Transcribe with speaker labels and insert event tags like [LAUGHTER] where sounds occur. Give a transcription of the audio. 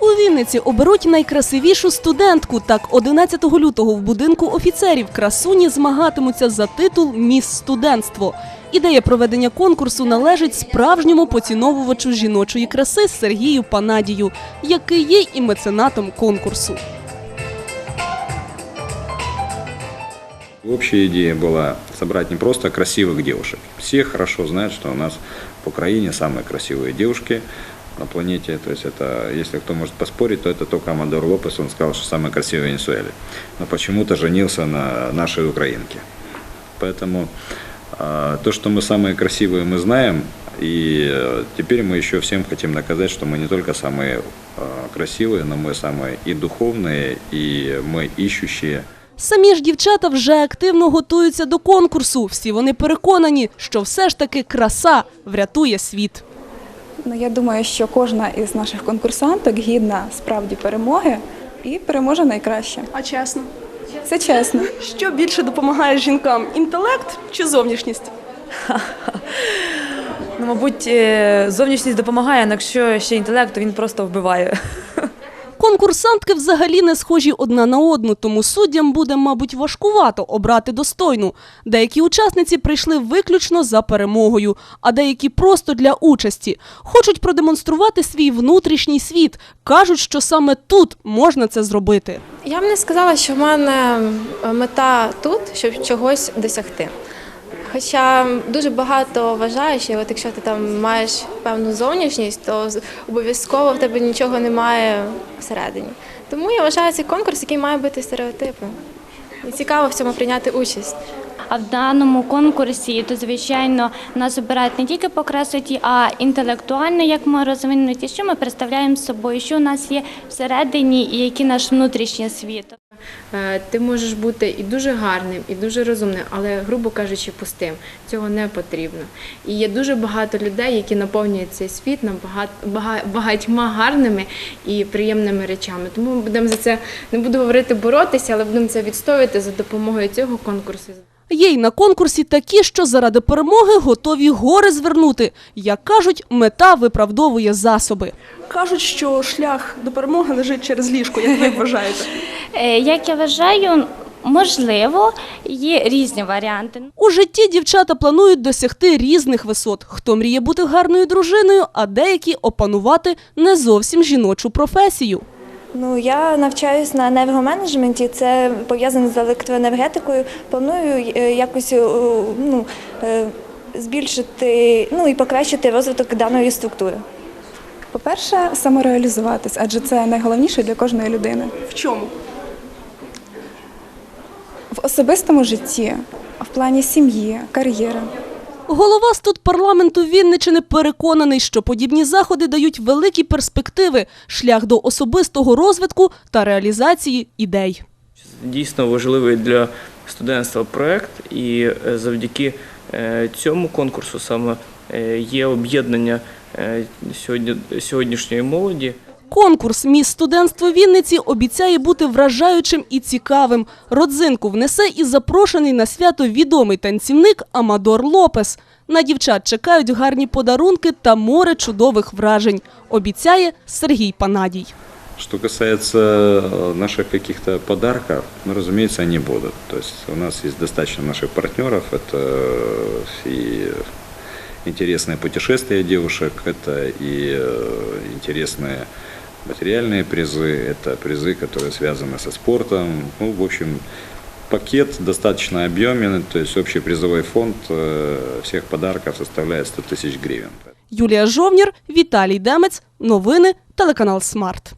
Speaker 1: У Вінниці оберуть найкрасивішу студентку. Так, 11 лютого в будинку офіцерів красуні змагатимуться за титул Міс студентство. Ідея проведення конкурсу належить справжньому поціновувачу жіночої краси Сергію Панадію, який є і меценатом конкурсу.
Speaker 2: Общая идея была собрать не просто красивых девушек. Все хорошо знают, что у нас в Украине самые красивые девушки на планете. То есть это, если кто может поспорить, то это только Амадор Лопес. Он сказал, что самый красивый в Венесуэле. Но почему-то женился на нашей украинке. Поэтому а, то, что мы самые красивые, мы знаем. И э, теперь мы еще всем хотим доказать, что мы не только самые а, красивые, но мы самые и духовные, и мы ищущие.
Speaker 1: Самі ж дівчата вже активно готуються до конкурсу. Всі вони переконані, що все ж таки краса врятує світ.
Speaker 3: Ну, я думаю, що кожна із наших конкурсанток гідна справді перемоги і переможе найкраще.
Speaker 1: А чесно,
Speaker 3: Це чесно.
Speaker 1: що більше допомагає жінкам інтелект чи зовнішність?
Speaker 4: Ну, мабуть, е, зовнішність допомагає, але якщо ще інтелект, то він просто вбиває.
Speaker 1: Конкурсантки взагалі не схожі одна на одну, тому суддям буде, мабуть, важкувато обрати достойну. Деякі учасниці прийшли виключно за перемогою, а деякі просто для участі. Хочуть продемонструвати свій внутрішній світ. кажуть, що саме тут можна це зробити.
Speaker 5: Я б не сказала, що в мене мета тут, щоб чогось досягти. Хоча дуже багато вважає, що от якщо ти там маєш певну зовнішність, то обов'язково в тебе нічого немає всередині. Тому я вважаю цей конкурс, який має бути стереотипом. І цікаво в цьому прийняти участь.
Speaker 6: А в даному конкурсі, то звичайно нас обирають не тільки по красоті, а інтелектуально, як ми розвинуті, що ми представляємо собою, що у нас є всередині, і який наш внутрішній світ.
Speaker 7: Е, Ти можеш бути і дуже гарним, і дуже розумним, але, грубо кажучи, пустим. Цього не потрібно. І є дуже багато людей, які наповнюють цей світ багатьма гарними і приємними речами. Тому ми будемо за це не буду говорити боротися, але будемо це відстоювати за допомогою цього конкурсу.
Speaker 1: Є й на конкурсі такі, що заради перемоги готові гори звернути. Як кажуть, мета виправдовує засоби. Кажуть, що шлях до перемоги лежить через ліжко. Як ви вважаєте? [LAUGHS]
Speaker 6: Е, Як я вважаю, можливо, є різні варіанти.
Speaker 1: У житті дівчата планують досягти різних висот. Хто мріє бути гарною дружиною, а деякі опанувати не зовсім жіночу професію.
Speaker 8: Ну, я навчаюсь на енергоменеджменті, це пов'язано з електроенергетикою. Планую е, якось е, ну, збільшити ну, і покращити розвиток даної структури.
Speaker 3: По-перше, самореалізуватись, адже це найголовніше для кожної людини.
Speaker 1: В чому?
Speaker 3: В особистому житті, в плані сім'ї, кар'єри.
Speaker 1: Голова студпарламенту Вінничини переконаний, що подібні заходи дають великі перспективи, шлях до особистого розвитку та реалізації ідей.
Speaker 9: дійсно важливий для студентства проект, і е, завдяки е, цьому конкурсу саме е, є об'єднання сьогодні, сьогоднішньої молоді.
Speaker 1: Конкурс Міс студентство Вінниці обіцяє бути вражаючим і цікавим. Родзинку внесе і запрошений на свято відомий танцівник Амадор Лопес. На дівчат чекають гарні подарунки та море чудових вражень. Обіцяє Сергій Панадій.
Speaker 2: Что касается э, наших каких-то подарков, ну, разумеется, они будут. То есть у нас есть достаточно наших партнеров. Это э, и интересные путешествия девушек, это и э, интересные материальные призы, это призы, которые связаны со спортом. Ну, в общем, пакет достаточно объемен, то есть общий призовой фонд э, всех подарков составляет 100 тысяч гривен.
Speaker 1: Юлія Жовнір, Віталій Демець. Новини телеканал Смарт.